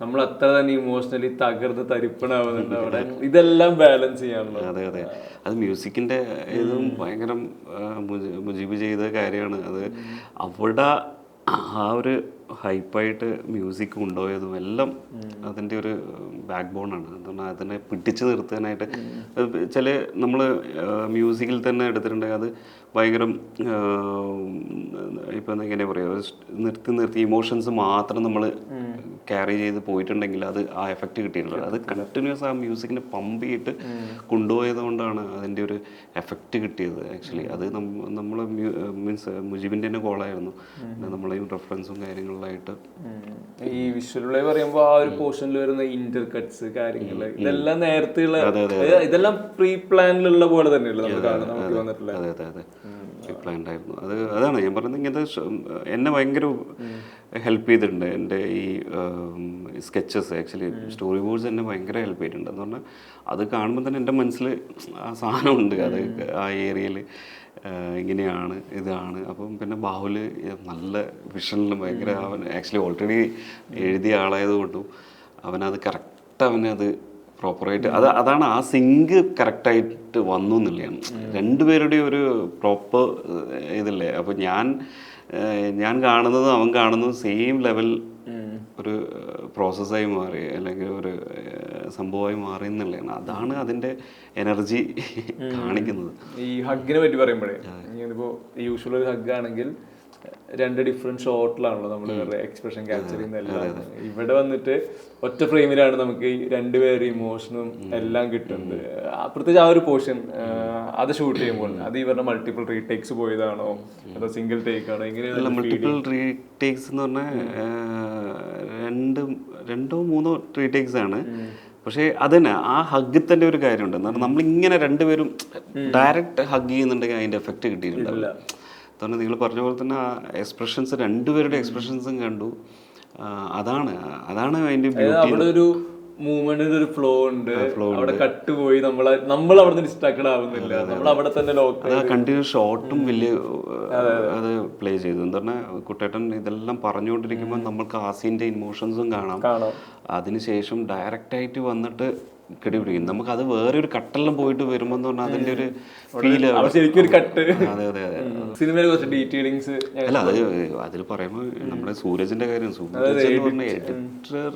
നമ്മൾ അത്ര തന്നെ ഇമോഷണലി തകർന്ന് തരിപ്പണാവുന്നുണ്ട് അവിടെ. ഇതെല്ലാം ബാലൻസ് ചെയ്യാനുള്ള. അതെ അതെ. അത് മ്യൂസിക്കിന്റെ ഇതും ഭയങ്കര ആ, മുജീബ് ചെയ്ത കാര്യമാണ്. അത് അവിടെ ആ ഒരു ഹൈപ്പായിട്ട് മ്യൂസിക് കൊണ്ടുപോയതും എല്ലാം അതിന്റെ ഒരു ബാക്ക് ബോണാണ് എന്താണ് അതിനെ പിടിച്ചു നിർത്താനായിട്ട് ചില നമ്മൾ മ്യൂസിക്കിൽ തന്നെ എടുത്തിട്ടുണ്ടെങ്കിൽ അത് ഭയങ്കര ഇപ്പം എങ്ങനെ പറയുക നിർത്തി നിർത്തി ഇമോഷൻസ് മാത്രം നമ്മൾ ക്യാരി ചെയ്ത് പോയിട്ടുണ്ടെങ്കിൽ അത് ആ എഫക്റ്റ് കിട്ടിയിട്ടുള്ളത് അത് കണ്ടിന്യൂസ് ആ മ്യൂസിക്കിനെ പമ്പ് ചെയ്തിട്ട് കൊണ്ടുപോയത് കൊണ്ടാണ് അതിന്റെ ഒരു എഫക്റ്റ് കിട്ടിയത് ആക്ച്വലി അത് നമ്മൾ മീൻസ് മുജീബിന്റെ തന്നെ കോളായിരുന്നു നമ്മളെയും റെഫറൻസും കാര്യങ്ങളിലായിട്ട്. ഈ വിഷ്വലുകളെ പറയുമ്പോൾ ആ ഒരു പോർഷനിൽ വരുന്ന ഇന്റർ കട്ട്സ് കാര്യങ്ങൾ ഇതെല്ലാം നേരത്തെയുള്ള ഇത് ഇതെല്ലാം പ്രീ പ്ലാനിലുള്ള പോലെ തന്നെയല്ലേ നമുക്ക് വന്നിട്ടുള്ളത്? അതെ അതെ അതെ. പ്ലാൻഡ് ആയിരുന്നു അത് അതാണ് ഞാൻ പറയുന്നത് ഇങ്ങനത്തെ എന്നെ ഭയങ്കര ഹെൽപ്പ് ചെയ്തിട്ടുണ്ട്. എന്റെ ഈ സ്കെച്ചസ് ആക്ച്വലി സ്റ്റോറി ബോർഡ്സ് എന്നെ ഭയങ്കര ഹെൽപ്പ് ചെയ്തിട്ടുണ്ട്. എന്ന് പറഞ്ഞാൽ അത് കാണുമ്പോൾ തന്നെ എന്റെ മനസ്സിൽ ആ സാധനമുണ്ട്. അത് ആ ഏരിയയിൽ ഇങ്ങനെയാണ് ഇതാണ്. അപ്പം പിന്നെ ബാഹുൽ നല്ല വിഷനിലും ഭയങ്കര അവൻ ആക്ച്വലി ഓൾറെഡി എഴുതിയ ആളായത് കൊണ്ടും അവനത് കറക്റ്റ് അവനത് പ്രോപ്പറായിട്ട് അത് അതാണ് ആ സിങ്ക് കറക്റ്റായിട്ട് വന്നു എന്നുള്ളതാണ്. രണ്ടുപേരുടെ ഒരു പ്രോപ്പർ ഇതില്ലേ? അപ്പോൾ ഞാൻ ഞാൻ കാണുന്നത് അവൻ കാണുന്നത് സെയിം ലെവൽ ഒരു പ്രോസസ്സായി മാറി. അല്ലെങ്കിൽ ഒരു സംഭവമായി മാറി എന്നുള്ളതാണ്. അതാണ് അതിന്റെ എനർജി കാണിക്കുന്നത്. ഈ ഹഗ്ഗിനെ പറ്റി പറയുമ്പോഴേ ഇപ്പോ യൂഷ്വൽ ഒരു ഹഗ് ആണെങ്കിൽ രണ്ട് ഡിഫറെന്റ് ഷോട്ടിലാണല്ലോ നമ്മൾ എക്സ്പ്രഷൻ ക്യാപ്ചർ ചെയ്യുന്നതെല്ലാം ഇവിടെ വന്നിട്ട് ഒറ്റ ഫ്രെയിമിലാണ് നമുക്ക് ഈ രണ്ടുപേരുടെ ഇമോഷനും എല്ലാം കിട്ടുന്നത്. പ്രത്യേകിച്ച് ആ ഒരു പോർഷൻ അത് ഷൂട്ട് ചെയ്യുമ്പോൾ അത് ഇവരുടെ മൾട്ടിപ്പിൾ റീടേക്സ് പോയതാണോ? അതോ സിംഗിൾ ടേക്ക് ആണോ? എങ്ങനെയാണ് മൾട്ടിപ്പിൾ റീടേക്സ് എന്ന് പറഞ്ഞാൽ രണ്ട് രണ്ടോ മൂന്നോ റീടേക്സ് ആണ്. പക്ഷേ അതന്നെ ആ ഹഗ്ഗിൽ തന്നെ ഒരു കാര്യമുണ്ട്. പറഞ്ഞാൽ നമ്മളിങ്ങനെ രണ്ടുപേരും ഡയറക്റ്റ് ഹഗ് ചെയ്യുന്നുണ്ടെങ്കിൽ അതിന്റെ എഫക്റ്റ് കിട്ടിയിട്ടുണ്ടാവില്ല. കാരണം നിങ്ങൾ പറഞ്ഞ പോലെ തന്നെ ആ എക്സ്പ്രഷൻസ് രണ്ടുപേരുടെ എക്സ്പ്രഷൻസും കണ്ടു. അതാണ് അതാണ് ബ്യൂട്ടി അവിടെ ഒരു മൂവ്മെന്റിന് ഒരു ഫ്ലോ ഉണ്ട്. അവിടെ കട്ട് പോയി നമ്മൾ നമ്മൾ അവിടെ നിന്ന് ഡിസ്ട്രാക്റ്റഡ് ആവുന്നില്ല നമ്മൾ അവിടെ തന്നെ ലോക്ക് അത് കണ്ടിന്യൂസ് ഷോട്ടും വലിയ അത് പ്ലേ ചെയ്തു. എന്താ പറഞ്ഞാൽ കുട്ടേട്ടൻ ഇതെല്ലാം പറഞ്ഞുകൊണ്ടിരിക്കുമ്പോൾ നമ്മൾക്ക് ആസിന്റെ ഇമോഷൻസും കാണാം. അതിനുശേഷം ഡയറക്റ്റ് ആയിട്ട് വന്നിട്ട് കെടിപിടിക്കും നമുക്ക് അത് വേറെ ഒരു കട്ടെല്ലാം പോയിട്ട് വരുമ്പോൾ എന്ന് പറഞ്ഞാൽ അതിന്റെ ഒരു ഫീൽ ശരിക്കും ഒരു കട്ട്. അതെ അതെ അതെ. സിനിമയിലെ കുറച്ച് ഡീറ്റെയിലിങ്സ് അല്ല അത് അതിൽ പറയുമ്പോൾ നമ്മുടെ സൂരജിന്റെ കാര്യം സൂരജ് എന്ന് പറഞ്ഞ എഡിറ്റർ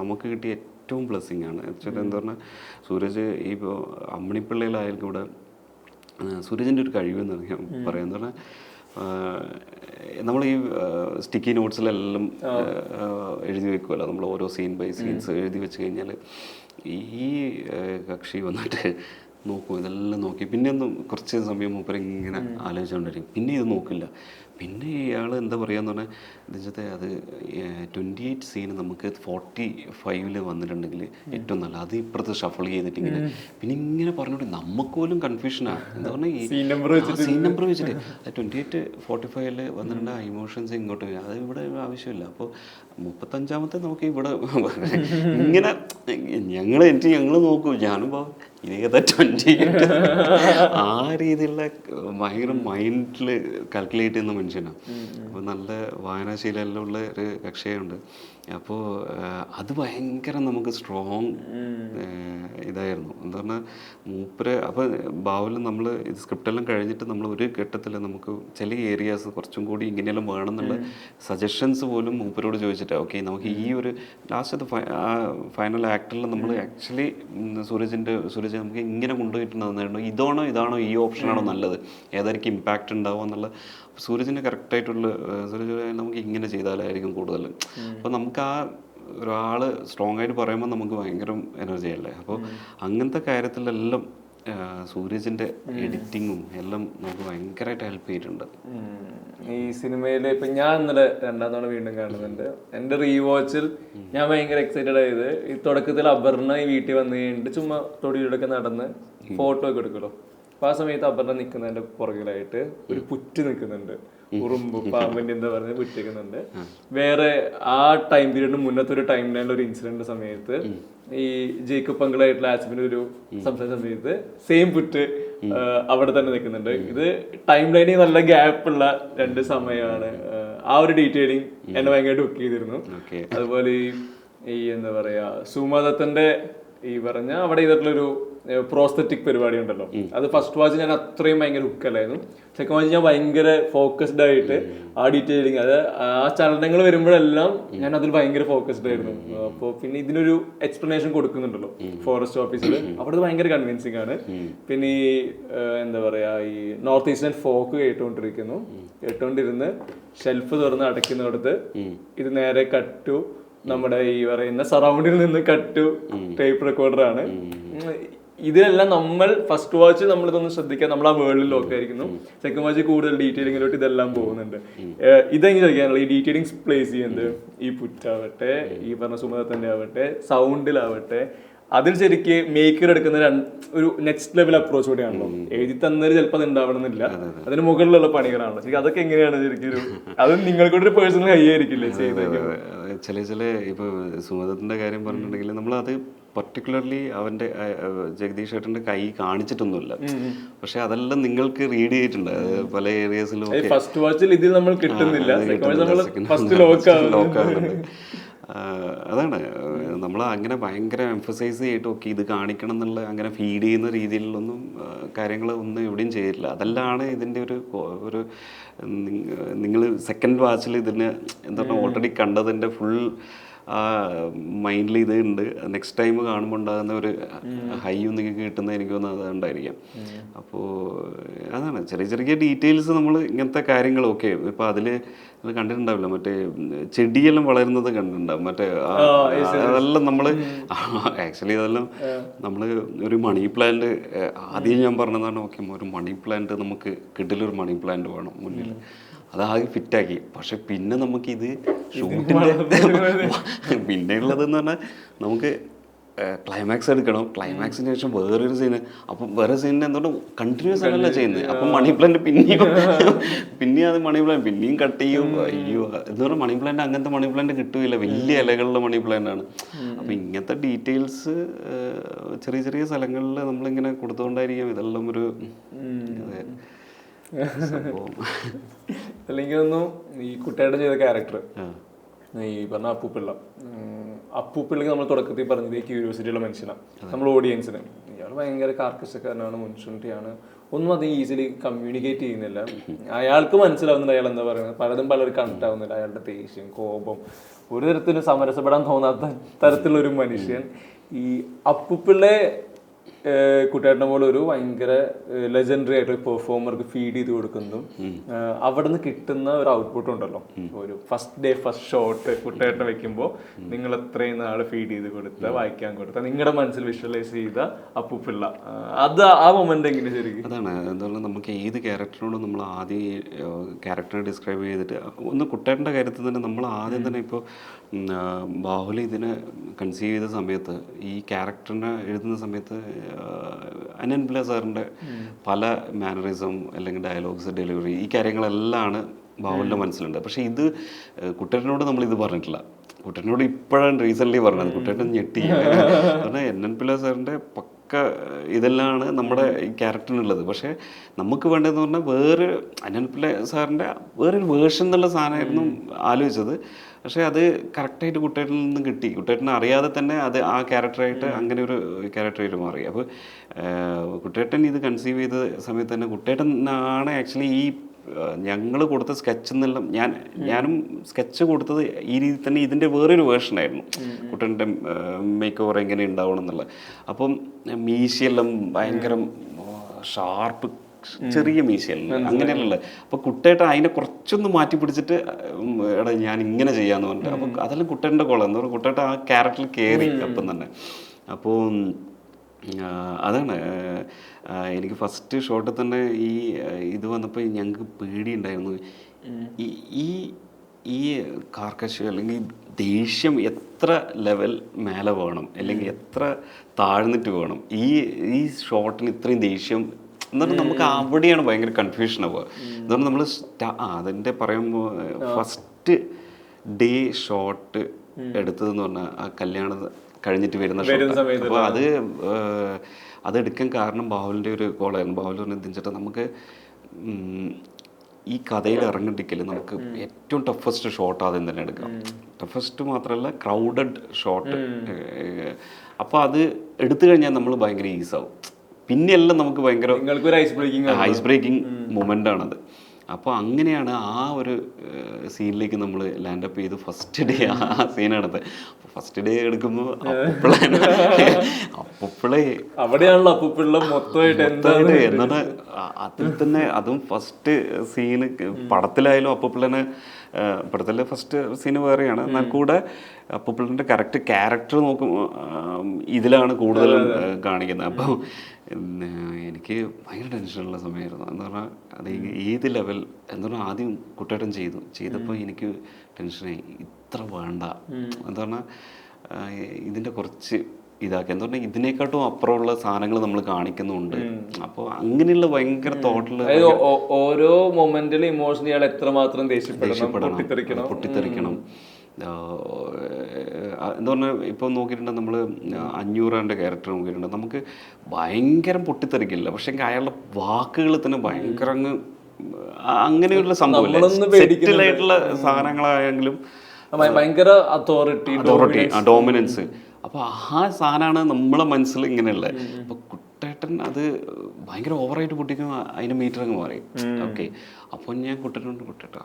നമുക്ക് കിട്ടിയ ഏറ്റവും ബ്ലെസ്സിങ് ആണ്. ആക്ച്വലി എന്താ പറഞ്ഞാൽ സൂരജ് ഈ കൂടെ ആ, സൂരജിന്റെ ഒരു കഴിവെന്ന് ഞാൻ പറയാം. എന്താ പറഞ്ഞാൽ നമ്മൾ ഈ സ്റ്റിക്കി നോട്ട്സിലെല്ലാം എഴുതി വെക്കുമല്ലോ നമ്മൾ ഓരോ സീൻ ബൈ സീൻസ് എഴുതി വെച്ച് കഴിഞ്ഞാൽ ഈ ആ, കക്ഷി വന്നിട്ട് നോക്കും ഇതെല്ലാം നോക്കി. പിന്നെ ഒന്ന് കുറച്ച് സമയം മൂപ്പർ ഇങ്ങനെ ആലോചിച്ചുകൊണ്ടിരിക്കും പിന്നെ ഇത് നോക്കില്ല. പിന്നെ ഇയാൾ എന്താ പറയുക പറഞ്ഞാൽ അത് ട്വന്റി എയ്റ്റ് സീന് നമുക്ക് ഫോർട്ടി ഫൈവിൽ വന്നിട്ടുണ്ടെങ്കിൽ ഏറ്റവും നല്ല അത് ഇപ്പുറത്ത് ഷഫിൾ ചെയ്തിട്ട് ഇങ്ങനെ പിന്നെ ഇങ്ങനെ പറഞ്ഞോണ്ട് നമുക്ക് പോലും കൺഫ്യൂഷനാണ് എന്താ പറഞ്ഞാൽ ഈ സീൻ നമ്പർ വെച്ചിട്ട്. ട്വന്റി എയ്റ്റ് ഫോർട്ടി ഫൈവിൽ വന്നിട്ടുണ്ട്. ആ ഇമോഷൻസ് ഇങ്ങോട്ട് വരും. അത് ഇവിടെ ആവശ്യമില്ല. അപ്പോൾ മുപ്പത്തഞ്ചാമത്തെ നമുക്ക് ഇവിടെ ഇങ്ങനെ ഞങ്ങൾ എനിക്ക് ഞങ്ങൾ നോക്കൂ. ഞാനും ഇതേതാ ട്വന്റി ആ രീതിയിലുള്ള ഭയങ്കര മൈൻഡിൽ കാൽക്കുലേറ്റ് ചെയ്യുന്ന മനുഷ്യനാണ് അപ്പോൾ നല്ല വായനാശീലമെല്ലാം ഉള്ള ഒരു കക്ഷിയുണ്ട് അപ്പോൾ അത് ഭയങ്കര നമുക്ക് സ്ട്രോങ് ഇതായിരുന്നു. എന്ന് പറഞ്ഞാൽ മൂപ്പര് അപ്പോൾ ബാവലും നമ്മൾ ഇത് സ്ക്രിപ്റ്റെല്ലാം കഴിഞ്ഞിട്ട് നമ്മൾ ഒരു ഘട്ടത്തിൽ നമുക്ക് ചില ഏരിയാസ് കുറച്ചും കൂടി ഇങ്ങനെയെല്ലാം വേണം എന്നുള്ള സജഷൻസ് പോലും മൂപ്പരോട് ചോദിച്ചിട്ട് ഓക്കെ നമുക്ക് ഈ ഒരു ലാസ്റ്റ് ഫൈനൽ ആക്ടറിൽ നമ്മൾ ആക്ച്വലി സൂരജിന്റെ സൂരജ് നമുക്ക് ഇങ്ങനെ കൊണ്ടുപോയിട്ടുണ്ടാകുന്നുണ്ടോ ഇതാണോ ഇതാണോ ഈ ഓപ്ഷനാണോ നല്ലത്? ഏതായിരിക്കും ഇമ്പാക്റ്റ് ഉണ്ടാവുക എന്നുള്ള? സൂരജിന്റെ കറക്റ്റായിട്ടുള്ള സൂരജ് നമുക്ക് ഇങ്ങനെ ചെയ്താലായിരിക്കും കൂടുതൽ. അപ്പോൾ നമുക്ക് ആ ഒരാൾ സ്ട്രോങ് ആയിട്ട് പറയുമ്പോൾ നമുക്ക് ഭയങ്കര എനർജി അല്ലേ? അപ്പോൾ അങ്ങനത്തെ കാര്യത്തിലെല്ലാം സൂര്യജിന്റെ എഡിറ്റിങ്ങും എല്ലാം നമുക്ക് ഭയങ്കരമായിട്ട് ഹെൽപ്പ് ചെയ്തിട്ടുണ്ട്. ഈ സിനിമയിൽ ഇപ്പൊ ഞാൻ ഇന്നലെ രണ്ടാം തവണ വീണ്ടും കാണുന്നുണ്ട്. എന്റെ റീവാച്ചിൽ ഞാൻ ഭയങ്കര എക്സൈറ്റഡ് ആയത്. ഈ തുടക്കത്തിൽ അപർണ ഈ വീട്ടിൽ വന്നു കഴിഞ്ഞിട്ട് ചുമ്മാ തൊടിയിലൂടെ നടന്ന് ഫോട്ടോ ഒക്കെ എടുക്കലോ അപ്പൊ ആ സമയത്ത് അപർണ നിൽക്കുന്നതിന്റെ പുറകിലായിട്ട് ഒരു പുറ്റ് നിൽക്കുന്നുണ്ട്. ഉറുമ്പ് പാമ്പിന്റെ എന്താ പറയുന്നത് പുറ്റിക്കുന്നുണ്ട് വേറെ ആ ടൈം പീരീഡിന് മുന്നത്തെ ഒരു ടൈം ലൈനിൽ ഒരു ഇൻസിഡന്റ് സമയത്ത് ഈ ജേക്കബ് പങ്കളായിട്ടുള്ള ആസിഫിന്റെ ഒരു സംസാര സമയത്ത് സെയിം പുറ്റ് അവിടെ തന്നെ നിൽക്കുന്നുണ്ട്. ഇത് ടൈം ലൈനിൽ നല്ല ഗ്യാപ്പ് ഉള്ള രണ്ട് സമയമാണ്. ആ, ആ ഒരു ഡീറ്റെയിലിംഗ് എന്നെ ഭയങ്കരമായിട്ട് ബുക്ക് ചെയ്തിരുന്നു. അതുപോലെ ഈ ഈ എന്താ പറയാ സുമദത്തന്റെ ഈ പറഞ്ഞ അവിടെ ചെയ്തിട്ടുള്ളൊരു പ്രോസ്തറ്റിക് പരിപാടി ഉണ്ടല്ലോ അത് ഫസ്റ്റ് വാച്ച് ഞാൻ അത്രയും ഭയങ്കര ഹുക്കല്ലായിരുന്നു സെക്കൻഡ് വാച്ച് ഞാൻ ഭയങ്കര ഫോക്കസ്ഡ് ആയിട്ട് ആ ഡീറ്റെയിലിംഗ് അത് ആ ചലനങ്ങൾ വരുമ്പോഴെല്ലാം ഞാൻ അതിൽ ഭയങ്കര ഫോക്കസ്ഡ് ആയിരുന്നു. അപ്പോൾ പിന്നെ ഇതിനൊരു എക്സ്പ്ലനേഷൻ കൊടുക്കുന്നുണ്ടല്ലോ ഫോറസ്റ്റ് ഓഫീസിൽ അവിടെ ഭയങ്കര കൺവിൻസിങ് ആണ്. പിന്നെ ഈ എന്താ പറയാ ഈ നോർത്ത് ഈസ്റ്റേൺ ഫോക്ക് കേട്ടുകൊണ്ടിരിക്കുന്നു. കേട്ടുകൊണ്ടിരുന്ന് ഷെൽഫ് തുറന്ന് അടയ്ക്കുന്നിടത്ത് ഇത് നേരെ കട്ടു. നമ്മുടെ ഈ പറയുന്ന സറൗണ്ടിൽ നിന്ന് കട്ടു ടേപ്പ് റെക്കോർഡറാണ് ഇതിലെല്ലാം നമ്മൾ ഫസ്റ്റ് വാച്ച് നമ്മൾ ഇതൊന്നും ശ്രദ്ധിക്കാൻ നമ്മൾ ആ വേൾഡിൽ ലോക്ക് ആയിരിക്കുന്നു സെക്കൻഡ് വാച്ച് കൂടുതൽ ഡീറ്റെയിലിങ്ങിലോട്ട് ഇതെല്ലാം പോകുന്നുണ്ട്. ഇതെങ്ങനെ ചോദിക്കാനുള്ള ഈ ഡീറ്റെയിലിങ്സ് പ്ലേസ് ചെയ്യുന്നത് ഈ പുറ്റാവട്ടെ ഈ പറഞ്ഞ സുമതത്തിന്റെ ആവട്ടെ സൗണ്ടിലാവട്ടെ അതിൽ ശരിക്ക് മേക്കർ എടുക്കുന്ന ഒരു നെക്സ്റ്റ് ലെവൽ അപ്രോച്ച് കൂടിയാണല്ലോ. എഴുതി തന്നൊരു ചിലപ്പോൾ അത് ഉണ്ടാവണമെന്നില്ല അതിന് മുകളിലുള്ള പണികളാണല്ലോ. ശരിക്കും അതൊക്കെ എങ്ങനെയാണ് ശരിക്കും ഒരു അത് നിങ്ങൾക്കൊരു പേഴ്സണൽ ഹൈ ആയിരിക്കില്ലേ ചെയ്തത് അതെ, ചില ചില ഇപ്പൊ സുമതത്തിന്റെ കാര്യം പറഞ്ഞിട്ടുണ്ടെങ്കിൽ നമ്മളത് പർട്ടിക്കുലർലി അവന്റെ ജഗദീഷ് ഏട്ടന്റെ കൈ കാണിച്ചിട്ടൊന്നുമില്ല. പക്ഷെ അതെല്ലാം നിങ്ങൾക്ക് റീഡ് ചെയ്തിട്ടുണ്ട്. പല ഏരിയസിലും ഫസ്റ്റ് വാച്ചിൽ ഇതിൽ നമ്മൾ കിട്ടുന്നില്ല. അതാണ്. നമ്മൾ അങ്ങനെ ഭയങ്കര എംഫസൈസ് ചെയ്തിട്ട് ഓക്കെ ഇത് കാണിക്കണം എന്നുള്ള അങ്ങനെ ഫീഡ് ചെയ്യുന്ന രീതിയിലൊന്നും കാര്യങ്ങൾ ഒന്നും എവിടെയും ചെയ്തില്ല അതെല്ലാണ് ഇതിന്റെ ഒരു ഒരു നിങ്ങൾ സെക്കൻഡ് വാച്ചിൽ ഇതിന് എന്താണ് ഓൾറെഡി കണ്ടതിന്റെ ഫുൾ മൈൻഡിൽ ഇത് ഉണ്ട് നെക്സ്റ്റ് ടൈം കാണുമ്പോൾ ഉണ്ടാകുന്ന ഒരു ഹൈ നിങ്ങൾക്ക് കിട്ടുന്ന എനിക്ക് തോന്നുന്നത് അതുകൊണ്ടായിരിക്കാം അപ്പോൾ അതാണ്. ചെറിയ ചെറിയ ഡീറ്റെയിൽസ് നമ്മൾ ഇങ്ങനത്തെ കാര്യങ്ങളൊക്കെ ഇപ്പം അതിൽ കണ്ടിട്ടുണ്ടാവില്ല. മറ്റേ ചെടിയെല്ലാം വളരുന്നത് കണ്ടിട്ടുണ്ടാവും. മറ്റേ അതെല്ലാം നമ്മൾ ആക്ച്വലി അതെല്ലാം നമ്മൾ ഒരു മണി പ്ലാന്റ് ആദ്യം ഞാൻ പറഞ്ഞതാണ് ഓക്കെ ഒരു മണി പ്ലാന്റ് നമുക്ക് കിട്ടിലൊരു മണി പ്ലാന്റ് വേണം മുന്നിൽ അതാകെ ഫിറ്റാക്കി പക്ഷെ പിന്നെ നമുക്കിത് ഷൂട്ടിന്റെ പിന്നെയുള്ളതെന്ന് പറഞ്ഞാൽ നമുക്ക് ക്ലൈമാക്സ് എടുക്കണം. ക്ലൈമാക്സിന് ശേഷം വേറൊരു സീന് അപ്പം വേറെ സീനിന് എന്തുകൊണ്ട് കണ്ടിന്യൂസ് ആണല്ലോ ചെയ്യുന്നത്. അപ്പം മണി പ്ലാന്റ് പിന്നെയും പിന്നെയും അത് മണി പ്ലാന്റ് പിന്നെയും കട്ട് ചെയ്യും. അയ്യോ എന്ന് പറഞ്ഞാൽ മണി പ്ലാന്റ് അങ്ങനത്തെ മണി പ്ലാന്റ് കിട്ടൂല. വലിയ ഇലകളുടെ മണി പ്ലാന്റ് ആണ്. അപ്പം ഇങ്ങനത്തെ ഡീറ്റെയിൽസ് ചെറിയ ചെറിയ സ്ഥലങ്ങളിൽ നമ്മളിങ്ങനെ കൊടുത്തുകൊണ്ടായിരിക്കും ഇതെല്ലാം ഒരു അല്ലെങ്കിൽ ഒന്നും ഈ കുട്ടിയുടെ ചെയ്ത ക്യാരക്ടർ. ഈ പറഞ്ഞ അപ്പൂപ്പിള്ള. അപ്പൂപ്പിള്ളക്ക് നമ്മൾ തുടക്കത്തിൽ പറഞ്ഞത് ഈ ക്യൂരിയോസിറ്റിയുള്ള മനുഷ്യനാണ് നമ്മൾ ഓഡിയൻസിന് ഇയാൾ ഭയങ്കര കാർക്കശക്കാരനാണ് മുൻഷുണ്ടിയാണ്. ഒന്നും അത് ഈസിലി കമ്മ്യൂണിക്കേറ്റ് ചെയ്യുന്നില്ല. അയാൾക്ക് മനസ്സിലാവുന്നില്ല അയാൾ എന്താ പറയുന്നത്. പലതും പലരും കണക്ട് ആവുന്നില്ല അയാളുടെ ദേഷ്യം കോപം. ഒരു തരത്തിലും സമരസപ്പെടാൻ തോന്നാത്ത തരത്തിലുള്ള ഒരു മനുഷ്യൻ. ഈ അപ്പുപ്പിള്ളെ കുട്ടേട്ടനെ പോലെ ഒരു ഭയങ്കര ലെജൻഡറി ആയിട്ട് ഒരു പെർഫോമർക്ക് ഫീഡ് ചെയ്ത് കൊടുക്കുന്നതും അവിടെ നിന്ന് കിട്ടുന്ന ഒരു ഔട്ട്പുട്ട് ഉണ്ടല്ലോ. ഒരു ഫസ്റ്റ് ഡേ ഫസ്റ്റ് ഷോട്ട് കുട്ടേട്ടനെ വെക്കുമ്പോൾ നിങ്ങൾ എത്രയും നാൾ ഫീഡ് ചെയ്ത് കൊടുത്ത വായിക്കാൻ കൊടുത്ത നിങ്ങളുടെ മനസ്സിൽ വിഷ്വലൈസ് ചെയ്ത അപ്പുപ്പിള്ള. അത് ആ മൊമെന്റ് എങ്ങനെ ശരിക്കും? അതാണ്. എന്താണ് നമുക്ക് ഏത് ക്യാരക്ടറിനോടും നമ്മൾ ആദ്യം ക്യാരക്ടറെ ഡിസ്ക്രൈബ് ചെയ്തിട്ട് ഒന്ന് കുട്ടേട്ടന്റെ കാര്യത്തിൽ തന്നെ നമ്മൾ ആദ്യം തന്നെ ഇപ്പോൾ ബാഹുലി ഇതിനെ കൺസീവ് ചെയ്ത സമയത്ത് ഈ ക്യാരക്ടറിനെ എഴുതുന്ന സമയത്ത് അനൻ പിള്ള സാറിന്റെ പല മാനറിസം അല്ലെങ്കിൽ ഡയലോഗ്സ് ഡെലിവറി ഈ കാര്യങ്ങളെല്ലാമാണ് ബാഹുലിന്റെ മനസ്സിലുണ്ട്. പക്ഷേ ഇത് കുട്ടനോട് നമ്മൾ ഇത് പറഞ്ഞിട്ടില്ല. കുട്ടനോട് ഇപ്പോഴാണ് റീസെന്റ്ലി പറഞ്ഞത്. കുട്ടേട്ടൻ ഞെട്ടി. കാരണം എൻ എൻ പിള്ള സാറിന്റെ പക്ക ഇതെല്ലാമാണ് നമ്മുടെ ഈ ക്യാരക്ടറിനുള്ളത്. പക്ഷേ നമുക്ക് വേണ്ടതെന്ന് പറഞ്ഞാൽ വേറെ അനൻ പിള്ള സാറിന്റെ വേറൊരു വേർഷൻ എന്നുള്ള സാധനമായിരുന്നു ആലോചിച്ചത്. പക്ഷേ അത് കറക്റ്റായിട്ട് കുട്ടേട്ടനിൽ നിന്നും കിട്ടി. കുട്ടേട്ടനെ അറിയാതെ തന്നെ അത് ആ ക്യാരക്ടറായിട്ട് അങ്ങനെ ഒരു ക്യാരക്ടറായിട്ട് മാറി. അപ്പോൾ കുട്ടേട്ടൻ ഇത് കൺസീവ് ചെയ്ത സമയത്ത് തന്നെ കുട്ടേട്ടനാണ് ആക്ച്വലി ഈ ഞങ്ങൾ കൊടുത്ത സ്കെച്ച് എന്നുള്ള ഞാൻ ഞാനും സ്കെച്ച് കൊടുത്തത് ഈ രീതിയിൽ തന്നെ ഇതിന്റെ വേറൊരു വേർഷനായിരുന്നു കുട്ടന്റെ മേക്ക് ഓവർ എങ്ങനെ ഉണ്ടാവണം എന്നുള്ളത് അപ്പം മീശയെല്ലാം ഭയങ്കര ഷാർപ്പ് ചെറിയ മീശയല്ല? അങ്ങനെയല്ല അപ്പൊ കുട്ടേട്ട അതിനെ കുറച്ചൊന്ന് മാറ്റി പിടിച്ചിട്ട് എടാ ഞാൻ ഇങ്ങനെ ചെയ്യാന്ന് പറഞ്ഞിട്ട് അപ്പൊ അതെല്ലാം കുട്ടേന്റെ കുളം. എന്ന് പറഞ്ഞാൽ കുട്ടേട്ട ആ ക്യാരക്ടറിൽ കയറി അപ്പം തന്നെ. അപ്പോൾ അതാണ്. എനിക്ക് ഫസ്റ്റ് ഷോട്ടിൽ തന്നെ ഈ ഇത് വന്നപ്പോൾ ഞങ്ങൾക്ക് പേടിയുണ്ടായിരുന്നു. ഈ ഈ കാർക്കശ്യം അല്ലെങ്കിൽ ദേഷ്യം എത്ര ലെവൽ മേലെ പോകണം അല്ലെങ്കിൽ എത്ര താഴ്ന്നിട്ട് പോകണം ഈ ഈ ഷോട്ടിന് ഇത്രയും ദേഷ്യം എന്നിട്ട് നമുക്ക് അവിടെയാണ് ഭയങ്കര കൺഫ്യൂഷൻ ആവുക. എന്നാൽ നമ്മൾ അതിന്റെ പറയുമ്പോൾ ഫസ്റ്റ് ഡേ ഷോട്ട് എടുത്തതെന്ന് പറഞ്ഞാൽ ആ കല്യാണം കഴിഞ്ഞിട്ട് വരുന്ന അപ്പോൾ അത് അത് അതെടുക്കാൻ കാരണം ബാഹുലിന്റെ ഒരു കോളായിരുന്നു ബാഹുൽ പറഞ്ഞ എന്തിച്ചിട്ട് നമുക്ക് ഈ കഥയിൽ ഇറങ്ങിട്ടിക്കൽ നമുക്ക് ഏറ്റവും ടഫസ്റ്റ് ഷോട്ട് ആദ്യം തന്നെ എടുക്കാം ടഫസ്റ്റ് മാത്രമല്ല ക്രൗഡഡ് ഷോട്ട് അപ്പോൾ അത് എടുത്തു കഴിഞ്ഞാൽ നമ്മൾ ഭയങ്കര ഈസാവും പിന്നെയെല്ലാം നമുക്ക് ഭയങ്കര ice breaking ice breaking moment ആണത്. അപ്പോൾ അങ്ങനെയാണ് ആ ഒരു സീനിലേക്ക് നമ്മൾ ലാൻഡപ്പ് ചെയ്ത് ഫസ്റ്റ് ഡേ ആ സീൻ ഫസ്റ്റ് ഡേ എടുക്കുമ്പോൾ അപ്പുപ്പിളെ അവിടെയാണല്ലോ അപ്പുപ്പിള്ള മൊത്തമായിട്ട് എന്താണ് അ- അതിൽ തന്നെ അതും ഫസ്റ്റ് സീന് പടത്തിലായാലും അപ്പുപ്പിള്ളനെ പടത്തിലെ ഫസ്റ്റ് സീന് വേറെയാണ്. എന്നാൽ കൂടെ പുപ്പിളിന്റെ കറക്റ്റ് ക്യാരക്ടർ നോക്കും ഇതിലാണ് കൂടുതലും കാണിക്കുന്നത്. അപ്പോൾ എനിക്ക് ഭയങ്കര ടെൻഷനുള്ള സമയമായിരുന്നു. എന്ന് പറഞ്ഞാൽ അത് ഏത് ലെവൽ എന്താ പറഞ്ഞാൽ ആദ്യം കുട്ടേട്ടൻ ചെയ്തു. ചെയ്തപ്പോൾ എനിക്ക് ടെൻഷനായി ഇത്ര വേണ്ട. എന്താ പറഞ്ഞാൽ ഇതിന്റെ കുറച്ച് ഇതാക്കി. എന്താ പറഞ്ഞാൽ ഇതിനെക്കാട്ടും അപ്പുറമുള്ള സാധനങ്ങൾ നമ്മൾ കാണിക്കുന്നുണ്ട്. അപ്പോൾ അങ്ങനെയുള്ള ഭയങ്കര തോട്ടിൽ ഓ- ഓരോ മൊമെന്റിൽ ഇമോഷൻ ഇയാൾ എത്രമാത്രം ദേഷ്യപ്പെടണം പൊട്ടിത്തെറിക്കണം. എന്താ പറഞ്ഞാൽ ഇപ്പോൾ നോക്കിയിട്ടുണ്ടെങ്കിൽ നമ്മൾ അഞ്ഞൂറാന്റെ ക്യാരക്ടർ നോക്കിയിട്ടുണ്ട്. നമുക്ക് ഭയങ്കര പൊട്ടിത്തെറിക്കില്ല. പക്ഷെ അയാളുടെ വാക്കുകൾ തന്നെ ഭയങ്കര അങ്ങ് അങ്ങനെയുള്ള സംഭവം നമ്മളൊന്ന് പേടിക്കുന്നുണ്ട്. സെറ്റിലായിട്ടുള്ള സാധനങ്ങളായെങ്കിലും ഭയ- ഭയങ്കര അതോറിറ്റി അതോറിറ്റി ഡോമിനൻസ് അപ്പോൾ ആ സാധനമാണ് നമ്മളെ മനസ്സിൽ ഇങ്ങനെയുള്ളത്. അപ്പോൾ കുട്ടേട്ടൻ അത് ഭയങ്കര ഓവറായിട്ട് പൊട്ടിക്കും അതിന് മീറ്റർ അങ്ങ് മാറി. ഓക്കെ. അപ്പോൾ ഞാൻ കുട്ടേട്ടനോട് കുട്ടേട്ടാ.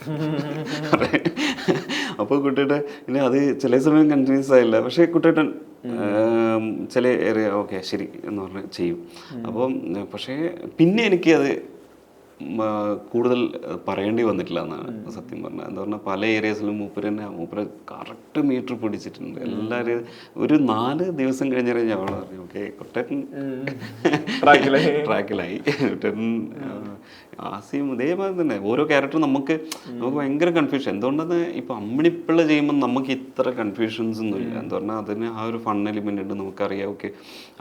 അപ്പോൾ കുട്ടേട്ടൻ പിന്നെ അത് ചില സമയം കൺഫ്യൂസ് ആയില്ല. പക്ഷേ കുട്ടേട്ടൻ ചില ഏറിയ ഓക്കെ ശരി എന്ന് പറഞ്ഞ് ചെയ്യും. അപ്പം പക്ഷേ പിന്നെ എനിക്ക് അത് കൂടുതൽ പറയേണ്ടി വന്നിട്ടില്ല എന്നാണ് സത്യം പറഞ്ഞാൽ. എന്താ പറഞ്ഞാൽ പല ഏരിയാസിലും മൂപ്പര് തന്നെ മൂപ്പര് കറക്റ്റ് മീറ്റർ പിടിച്ചിട്ടുണ്ട്. എല്ലാവരും ഒരു നാല് ദിവസം കഴിഞ്ഞ കഴിഞ്ഞാൽ അവളെ പറഞ്ഞു ഓക്കെ കുട്ടൻ ട്രാക്കിലായി. ട്രാക്കിലായി കുട്ടൻ ആസിയും ഇതേമാതിരി തന്നെ. ഓരോ ക്യാരക്ടറും നമുക്ക് നമുക്ക് ഭയങ്കര കൺഫ്യൂഷൻ എന്തുകൊണ്ടെന്ന് ഇപ്പം അമ്മിണിപ്പിള്ള ചെയ്യുമ്പോൾ നമുക്ക് ഇത്ര കൺഫ്യൂഷൻസ് ഒന്നും ഇല്ല എന്ന് പറഞ്ഞാൽ അതിന് ആ ഒരു ഫൺ എലിമെന്റ് ഉണ്ട്. നമുക്കറിയാം. ഓക്കെ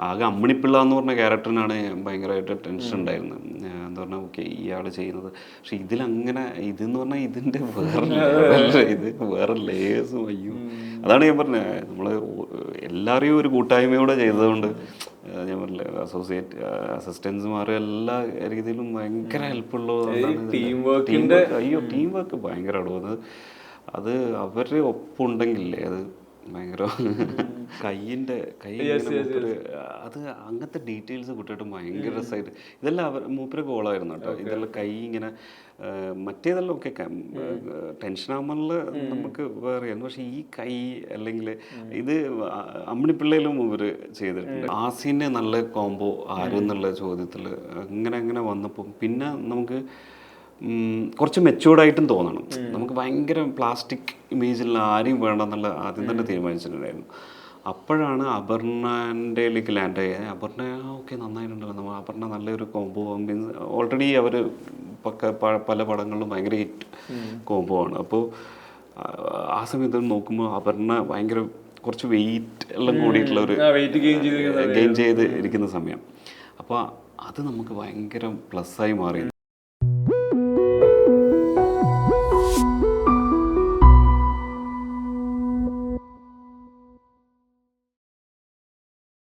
ആകെ അമ്മിണിപ്പിള്ള എന്ന് പറഞ്ഞ ക്യാരക്ടറിനാണ് ഭയങ്കരമായിട്ട് ടെൻഷൻ ഉണ്ടായിരുന്നത്. എന്ന് പറഞ്ഞാൽ ഓക്കെ ഇയാൾ ചെയ്യുന്നത്. പക്ഷെ ഇതിലങ്ങനെ ഇതെന്ന് പറഞ്ഞാൽ ഇതിന്റെ വേറെ ഇത് വേറെ ലേയേഴ്സും അയ്യോ. അതാണ് ഞാൻ പറഞ്ഞത് നമ്മൾ എല്ലാവരെയും ഒരു കൂട്ടായ്മയോടെ ചെയ്തതുകൊണ്ട് ഞാൻ പറഞ്ഞില്ല അസോസിയേറ്റ് അസിസ്റ്റൻസുമാർ എല്ലാ രീതിയിലും ഭയങ്കര ഹെൽപ്പുള്ള team work-ന്റെ- അയ്യോ ടീം വർക്ക് ഭയങ്കര അത് അവരുടെ ഒപ്പുണ്ടെങ്കിലേ അത് ഭയങ്കര കയ്യിന്റെ കൈ അത് അങ്ങനത്തെ ഡീറ്റെയിൽസ് കുട്ടിയിട്ട് ഭയങ്കര രസമായിട്ട് ഇതെല്ലാം അവർ മൂപ്പര് കോളായിരുന്നു കേട്ടോ. ഇതെല്ലാം കൈ ഇങ്ങനെ മറ്റേതെല്ലാം ഒക്കെ ആകുമ്പോൾ നമുക്ക് വേറെ പക്ഷെ ഈ കൈ അല്ലെങ്കിൽ ഇത് അമ്മിണിപ്പിള്ളയിലും ഇവർ ചെയ്തിട്ടുണ്ട്. ആസിന്റെ നല്ല കോംബോ ആരെന്നുള്ള ചോദ്യത്തിൽ അങ്ങനെ അങ്ങനെ വന്നപ്പോൾ പിന്നെ നമുക്ക് കുറച്ച് മെച്ചൂർഡായിട്ടും തോന്നണം. നമുക്ക് ഭയങ്കര പ്ലാസ്റ്റിക് ഇമേജിൽ ആരെയും വേണ്ടെന്നുള്ള ആദ്യം തന്നെ തീരുമാനിച്ചിട്ടുണ്ടായിരുന്നു. അപ്പോഴാണ് അപർണന്റെയിലേക്ക് ലാൻഡ് ആയത്. അപർണ ഓക്കെ നന്നായിട്ടുണ്ടല്ലോ. നമ്മൾ അപർണ നല്ലൊരു കോംബോ മീൻസ് ഓൾറെഡി അവർ പക്ക പല പടങ്ങളിലും ഭയങ്കര ഹിറ്റ് കോംബോ ആണ്. അപ്പോൾ ആ സമയത്ത് നോക്കുമ്പോൾ അപർണ ഭയങ്കര കുറച്ച് വെയിറ്റ് എല്ലാം കൂടിയിട്ടുള്ള ഒരു വെയിറ്റ് ഗെയിൻ ചെയ്ത് ഗെയിൻ ചെയ്ത് ഇരിക്കുന്ന സമയം. അപ്പോൾ അത് നമുക്ക് ഭയങ്കര പ്ലസ്സായി മാറി.